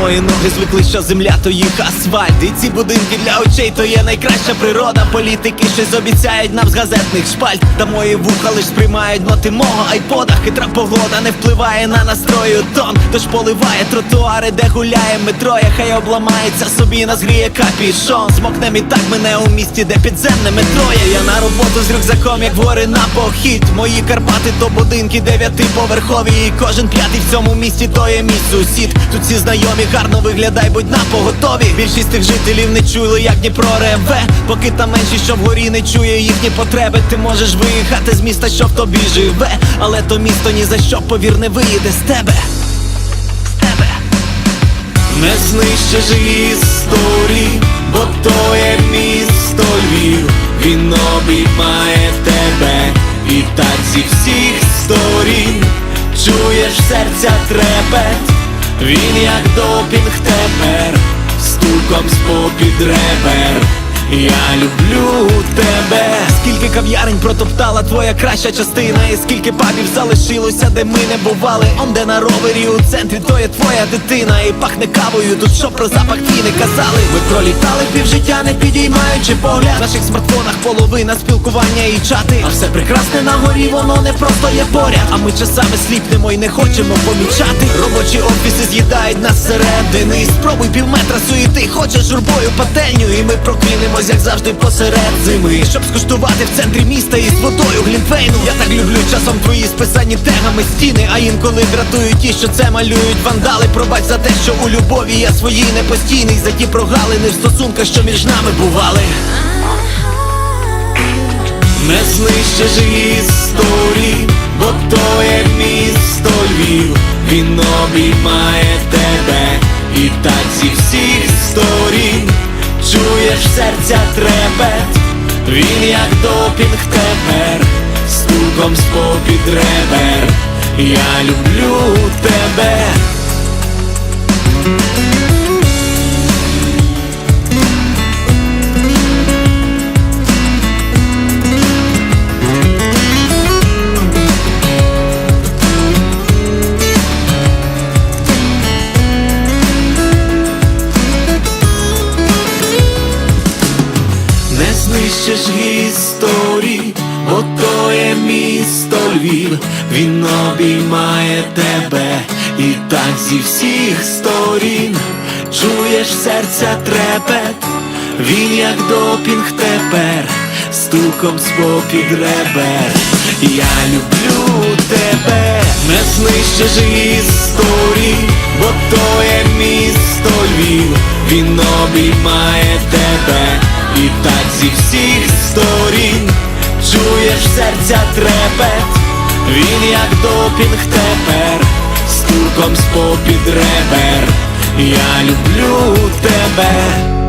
Мої ноги звикли, що земля то їх асфальт. І ці будинки для очей то є найкраща природа. Політики щось обіцяють нам з газетних шпальт. Та мої вуха лиш сприймають ноти мого айпода. Хитра погода не впливає на настрою тон. Тож поливає тротуари, де гуляє метро. Я хай обламається собі, назгріє капішон. Змокнем і так мене у місті, де підземне метро. є. Я на роботу з рюкзаком, як гори на похід. Мої Карпати то будинки дев'ятиповерхові. І кожен п'ятий в цьому місті то є мій сусід. Тут всі знайомі, гарно виглядай, будь на поготові. Більшість тих жителів не чули, як Дніпро реве. Поки там менші, що вгорі не чує їхні потреби. Ти можеш виїхати з міста, що в тобі живе. Але то місто ні за що, повір, не виїде з тебе. З тебе. Не знищиш історії, бо то є місто Львів, він обіймає тебе і так зі всіх сторін чуєш серця трепет, він як допінг тепер, стуком з попід ребер. Я люблю тебе. Скільки кав'ярень протоптала твоя краща частина, і скільки пабів залишилося, де ми не бували. Он де на ровері у центрі, то є твоя дитина, і пахне кавою. Тут що про запах твій не казали. Ми пролітали півжиття, не підіймаючи погляд. В наших смартфонах половина спілкування і чати. А все прекрасне на горі, воно не просто є поряд. А ми часами сліпнемо і не хочемо помічати. Робочі офіси з'їдають нас зсередини. Спробуй півметра суєти, хочеш журбою пательню, і ми прокинемось, як завжди, посеред зими. Щоб скуштувати в центрі міста із водою глінтвейну. Я так люблю часом твої списані тегами стіни. А інколи дратують ті, що це малюють вандали. Пробач за те, що у любові я свої непостійний, за ті прогалини в стосунках, що між нами бували. Не знищиш історії, бо то є місто Львів, він обіймає тебе і так зі всіх сторін чуєш серця трепет, він як допінг тепер, стуком з попід ребер. Я люблю тебе. Історії, бо то є місто Львів, він обіймає тебе. І так зі всіх сторін. Чуєш серця трепет, він як допінг тепер, стуком з попід ребер. Я люблю тебе, не знищиш історії, бо то є місто Львів, він обіймає тебе і так зі всіх сторін чуєш серця трепет, він як допінг тепер, стуком з попід ребер. Я люблю тебе.